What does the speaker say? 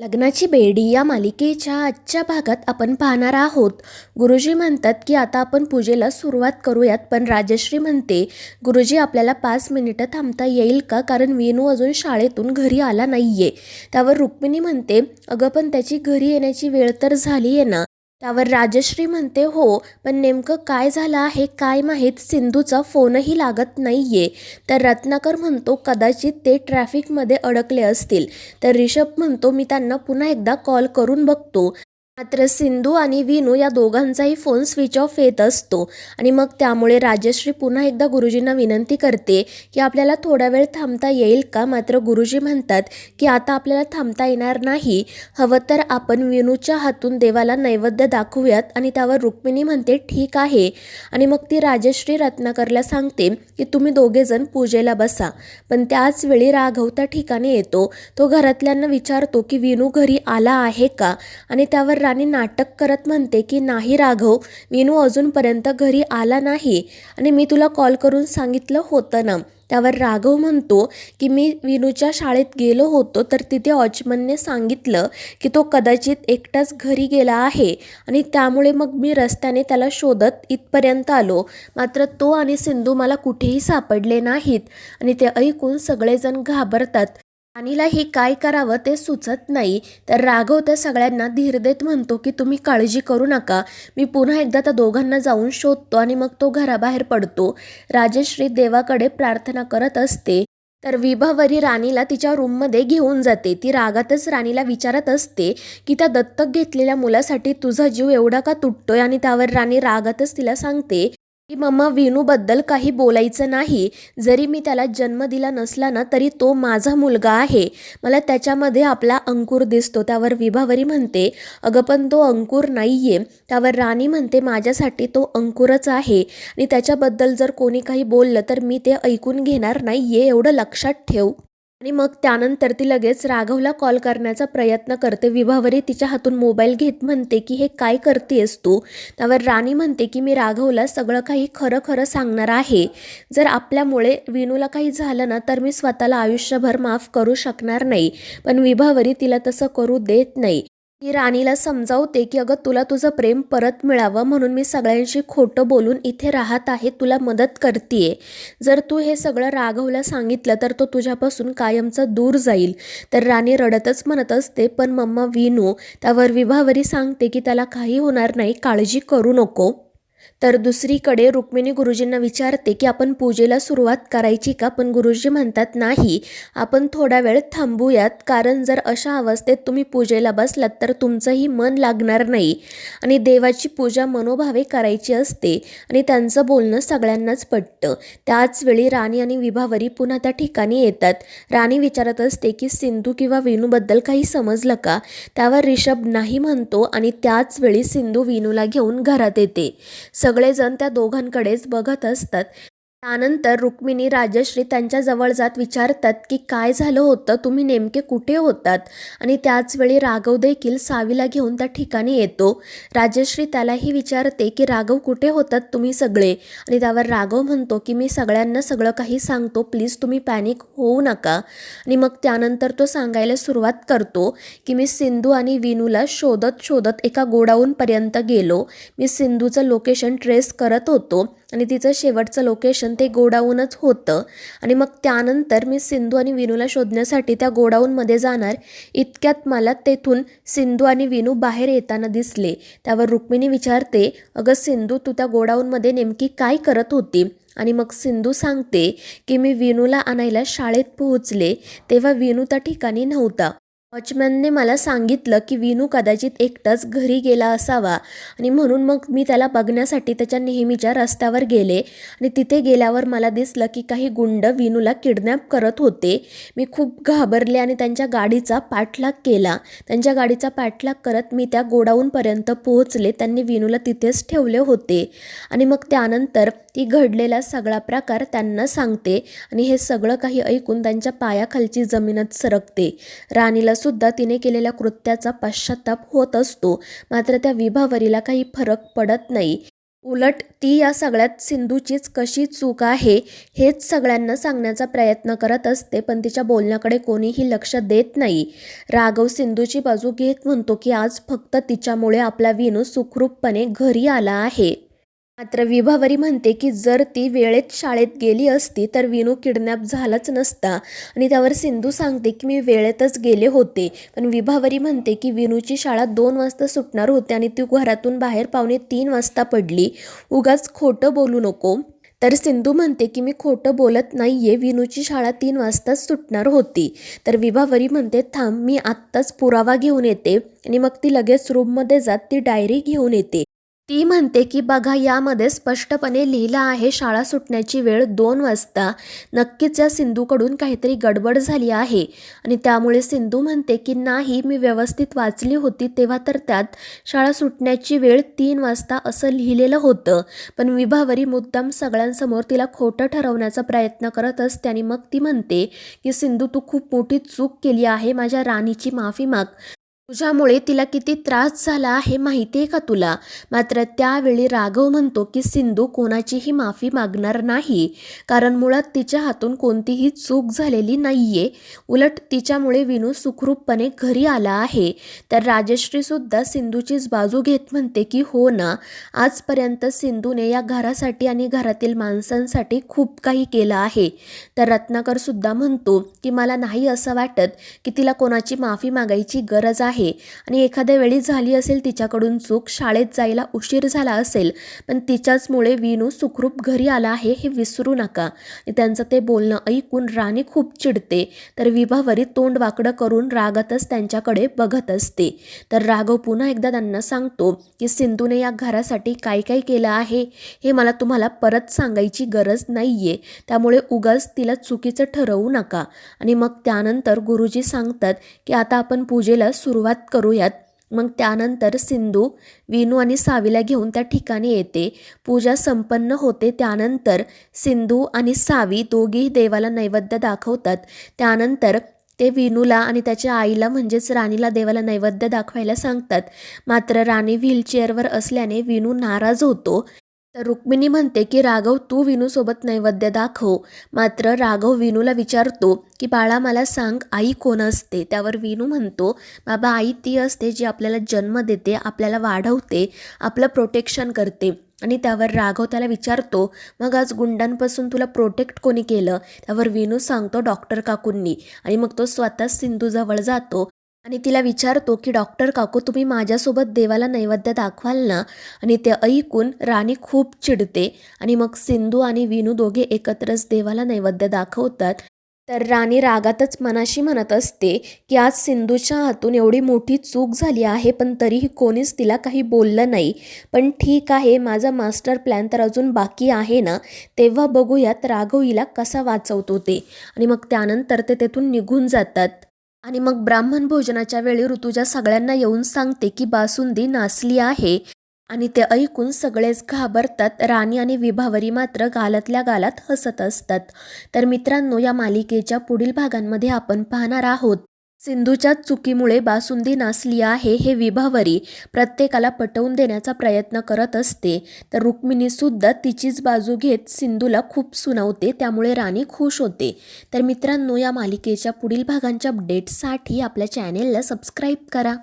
लग्नाची बेडी या मालिकेच्या आजच्या भागात आपण पाहणार आहोत. गुरुजी म्हणतात की आता आपण पूजेला सुरुवात करूयात पण राजश्री म्हणते गुरुजी आपल्याला पाच मिनिटं थांबता येईल का? कारण वेणू अजून शाळेतून घरी आला नाहीये. त्यावर रुक्मिणी म्हणते अगं पण त्याची घरी येण्याची वेळ तर झाली आहे ना. त्यावर राजश्री म्हणते हो पण नेमकं काय झालं आहे काय माहीत सिंधूचा फोनही लागत नाहीये. तर रत्नाकर म्हणतो कदाचित ते ट्रॅफिकमध्ये अडकले असतील. तर रिषभ म्हणतो मी त्यांना पुन्हा एकदा कॉल करून बघतो. मात्र सिंधू आणि विनू या दोघांचाही फोन स्विच ऑफ येत असतो. आणि मग त्यामुळे राजश्री पुन्हा एकदा गुरुजींना विनंती करते की आपल्याला थोडा वेळ थांबता येईल का? मात्र गुरुजी म्हणतात की आता आपल्याला थांबता येणार नाही. हवं तर आपण विनूच्या हातून देवाला नैवेद्य दाखवूयात आणि त्यावर रुक्मिणी म्हणते ठीक आहे. आणि मग ती राजश्री रत्नाकरला सांगते की तुम्ही दोघेजण पूजेला बसा. पण त्याच वेळी राघव त्या ठिकाणी येतो. तो घरातल्यांना विचारतो की विनू घरी आला आहे का? आणि त्यावर राणी नाटक करत म्हणते की नाही राघव विनू अजूनपर्यंत घरी आला नाही आणि मी तुला कॉल करून सांगितलं होतं ना. त्यावर राघव म्हणतो की मी विनूच्या शाळेत गेलो होतो तर तिथे वॉचमनने सांगितलं की तो कदाचित एकटाच घरी गेला आहे आणि त्यामुळे मग मी रस्त्याने त्याला शोधत इथपर्यंत आलो. मात्र तो आणि सिंधू मला कुठेही सापडले नाहीत आणि ते ऐकून सगळेजण घाबरतात. राणीलाही काय करावं ते सुचत नाही. तर राघव त्या सगळ्यांना धीर देत म्हणतो की तुम्ही काळजी करू नका. मी पुन्हा एकदा त्या दोघांना जाऊन शोधतो आणि मग तो घराबाहेर पडतो. राजश्री देवाकडे प्रार्थना करत असते. तर विभावरी राणीला तिच्या रूममध्ये घेऊन जाते. ती रागातच राणीला विचारत असते की त्या दत्तक घेतलेल्या मुलासाठी तुझा जीव एवढा का तुटतोय? आणि त्यावर राणी रागातच तिला सांगते की मम्मा विनूबद्दल काही बोलायचं नाही. जरी मी त्याला जन्म दिला नसला ना तरी तो माझा मुलगा आहे. मला त्याच्यामध्ये आपला अंकुर दिसतो. त्यावर विभावरी म्हणते अगं पण तो अंकुर नाही आहे त्यावर राणी म्हणते माझ्यासाठी तो अंकुरच आहे. आणि त्याच्याबद्दल जर कोणी काही बोललं तर मी ते ऐकून घेणार नाही आहे एवढं लक्षात ठेव. आणि मग त्यानंतर ती लगेच राघवला कॉल करण्याचा प्रयत्न करते. विभावरी तिच्या हातून मोबाईल घेत म्हणते की हे काय करतेस तू? त्यावर राणी म्हणते की मी राघवला सगळं काही खरं खरं सांगणार आहे. जर आपल्यामुळे विनूला काही झालं ना तर मी स्वतःला आयुष्यभर माफ करू शकणार नाही. पण विभावरी तिला तसं करू देत नाही. ती राणीला समजावते की अगं तुला तुझं प्रेम परत मिळावं म्हणून मी सगळ्यांशी खोटं बोलून इथे राहत आहे तुला मदत करते जर तू हे सगळं राघवला सांगितलं तर तो तुझ्यापासून कायमचा दूर जाईल. तर राणी रडतच म्हणत असते पण मम्मा विनू त्यावर विभावरी सांगते की त्याला काही होणार नाही काळजी करू नको. तर दुसरीकडे रुक्मिणी गुरुजींना विचारते की आपण पूजेला सुरुवात करायची का? पण गुरुजी म्हणतात नाही आपण थोडा वेळ थांबूयात. कारण जर अशा अवस्थेत तुम्ही पूजेला बसलात तर तुमचंही मन लागणार नाही आणि देवाची पूजा मनोभावे करायची असते आणि त्यांचं बोलणं सगळ्यांनाच पटतं. त्याच वेळी राणी आणि विभावरी पुन्हा त्या ठिकाणी येतात. राणी विचारत असते की सिंधू किंवा विनूबद्दल काही समजलं का? त्यावर रिषभ नाही म्हणतो आणि त्याच वेळी सिंधू विनूला घेऊन घरात येते. सगळेजण त्या दोघांकडेच बघत असतात. त्यानंतर रुक्मिणी राजश्री त्यांच्याजवळ जात विचारतात की काय झालं होतं? तुम्ही नेमके कुठे होतात? आणि त्याचवेळी राघव देखील सावीला घेऊन त्या ठिकाणी येतो. राजश्री त्यालाही विचारते की राघव कुठे होतात तुम्ही सगळे? आणि त्यावर राघव म्हणतो की मी सगळ्यांना सगळं काही सांगतो. प्लीज तुम्ही पॅनिक होऊ नका. आणि मग त्यानंतर तो सांगायला सुरुवात करतो की मी सिंधू आणि विनूला शोधत शोधत एका गोडाऊनपर्यंत गेलो. मी सिंधूचं लोकेशन ट्रेस करत होतो. आणि तिचं शेवटचं लोकेशन ते गोडाऊनच होतं. आणि मग त्यानंतर मी सिंधू आणि विनूला शोधण्यासाठी त्या गोडाऊनमध्ये जाणार. इतक्यात मला तेथून सिंधू आणि विनू बाहेर येताना दिसले. त्यावर रुक्मिणी विचारते अगं सिंधू तू त्या गोडाऊनमध्ये नेमकी काय करत होती? आणि मग सिंधू सांगते की मी विनूला आणायला शाळेत पोहोचले. तेव्हा विनू त्या ठिकाणी नव्हता. वॉचमॅनने मला सांगितलं की विनू कदाचित एकटाच घरी गेला असावा आणि म्हणून मग मी त्याला बघण्यासाठी त्याच्या नेहमीच्या रस्त्यावर गेले आणि तिथे गेल्यावर मला दिसलं की काही गुंड विनूला किडनॅप करत होते. मी खूप घाबरले आणि त्यांच्या गाडीचा पाठलाग केला. त्यांच्या गाडीचा पाठलाग करत मी त्या गोडाऊनपर्यंत पोहोचले. त्यांनी विनूला तिथेच ठेवले होते आणि मग त्यानंतर ती घडलेला सगळा प्रकार त्यांना सांगते आणि हे सगळं काही ऐकून त्यांच्या पायाखालची जमीनच सरकते. राणीला सुद्धा तिने केलेल्या कृत्याचा पश्चाताप होत असतो. मात्र त्या विभावरीला काही फरक पडत नाही. उलट ती या सगळ्यात सिंधूचीच कशी चूक आहे हेच सगळ्यांना सांगण्याचा प्रयत्न करत असते पण तिच्या बोलण्याकडे कोणीही लक्ष देत नाही. राघव सिंधूची बाजू घेत म्हणतो की आज फक्त तिच्यामुळे आपला विनू सुखरूपपणे घरी आला आहे. मात्र विभावरी म्हणते की जर ती वेळेत शाळेत गेली असती तर विनू किडनॅप झालाच नसता. आणि त्यावर सिंधू सांगते की मी वेळेतच गेले होते. पण विभावरी म्हणते की विनूची शाळा दोन वाजता सुटणार होती आणि ती घरातून बाहेर पावणे तीन वाजता पडली. उगाच खोटं बोलू नको. तर सिंधू म्हणते की मी खोटं बोलत नाही आहे विनूची शाळा तीन वाजताच सुटणार होती. तर विभावरी म्हणते थांब मी आत्ताच पुरावा घेऊन येते. आणि मग ती लगेच रूममध्ये जात ती डायरी घेऊन येते. ती म्हणते की बघा यामध्ये स्पष्टपणे लिहिलं आहे शाळा सुटण्याची वेळ दोन वाजता. नक्कीच या सिंधूकडून काहीतरी गडबड झाली आहे. आणि त्यामुळे सिंधू म्हणते की नाही मी व्यवस्थित वाचली होती तेव्हा तर त्यात शाळा सुटण्याची वेळ तीन वाजता असं लिहिलेलं होतं. पण विभावरी मुद्दाम सगळ्यांसमोर तिला खोटं ठरवण्याचा प्रयत्न करत असते आणि मग ती म्हणते की सिंधू तू खूप मोठी चूक केली आहे माझ्या राणीची माफी माग. तुझ्यामुळे तिला किती त्रास झाला आहे माहिती आहे का तुला? मात्र त्यावेळी राघव म्हणतो की सिंधू कोणाचीही माफी मागणार नाही. कारण मुळात तिच्या हातून कोणतीही चूक झालेली नाही आहे उलट तिच्यामुळे विनू सुखरूपपणे घरी आला आहे. तर राजश्रीसुद्धा सिंधूचीच बाजू घेत म्हणते की हो ना. आजपर्यंत सिंधूने या घरासाठी आणि घरातील माणसांसाठी खूप काही केलं आहे. तर रत्नाकरसुद्धा म्हणतो की मला नाही असं वाटत की तिला कोणाची माफी मागायची गरज आहे. आणि एखाद्या वेळी झाली असेल तिच्याकडून चूक शाळेत जायला उशीर झाला असेल पण तिच्याचमुळे विनू सुखरूप घरी आला आहे हे विसरू नका. आणि त्यांचं ते बोलणं ऐकून राणी खूप चिडते. तर विभावरी तोंड वाकडं करून रागातच त्यांच्याकडे बघत असते. तर राघव पुन्हा एकदा त्यांना सांगतो की सिंधूने या घरासाठी काय काय केलं आहे? हे मला तुम्हाला परत सांगायची गरज नाही आहे त्यामुळे उगाच तिला चुकीचं ठरवू नका. आणि मग त्यानंतर गुरुजी सांगतात की आता आपण पूजेला सुरुवात करूयात. मग त्यानंतर सिंधू विनू आणि सावीला घेऊन त्या ठिकाणी येते. पूजा संपन्न होते त्यानंतर सिंधू आणि सावी दोघेही देवाला नैवेद्य दाखवतात. त्यानंतर ते विनूला आणि त्याच्या आईला म्हणजेच राणीला देवाला नैवेद्य दाखवायला सांगतात. मात्र राणी व्हीलचेअरवर असल्याने विनू नाराज होतो. तर रुक्मिणी म्हणते की राघव तू विनूसोबत नैवेद्य दाखव. मात्र राघव विनूला विचारतो की बाळा मला सांग आई कोण असते? त्यावर विनू म्हणतो बाबा आई ती असते जी आपल्याला जन्म देते आपल्याला वाढवते आपलं प्रोटेक्शन करते. आणि त्यावर राघव त्याला विचारतो मग आज गुंडांपासून तुला प्रोटेक्ट कोणी केलं? त्यावर विनू सांगतो डॉक्टर काकूंनी. आणि मग तो स्वतः सिंधूजवळ जातो. आणि तिला विचारतो की डॉक्टर काकू तुम्ही माझ्यासोबत देवाला नैवेद्य दाखवाल ना? आणि ते ऐकून राणी खूप चिडते आणि मग सिंधू आणि विनू दोघे एकत्रच देवाला नैवेद्य दाखवतात. तर राणी रागातच मनाशी म्हणत असते की आज सिंधूच्या हातून एवढी मोठी चूक झाली आहे पण तरीही कोणीच तिला काही बोललं नाही. पण ठीक आहे माझा मास्टर प्लॅन तर अजून बाकी आहे ना? तेव्हा बघूयात राघव हिला कसा वाचवतो ते. आणि मग त्यानंतर ते तेथून निघून जातात. आणि मग ब्राह्मण भोजनाच्या वेळी ऋतुजा सगळ्यांना येऊन सांगते की बासुंदी नासली आहे. आणि ते ऐकून सगळेच घाबरतात. राणी आणि विभावरी मात्र गालातल्या गालात हसत असतात. तर मित्रांनो या मालिकेच्या पुढील भागांमध्ये आपण पाहणार आहोत. सिंधूच्या चुकीमुळे बासुंदी नासली आहे हे विभावरी प्रत्येकाला पटवून देण्याचा प्रयत्न करत असते. तर रुक्मिणीसुद्धा तिचीच बाजू घेत सिंधूला खूप सुनावते त्यामुळे राणी खुश होते. तर मित्रांनो या मालिकेच्या पुढील भागांच्या अपडेट्ससाठी आपल्या चॅनेलला सबस्क्राईब करा.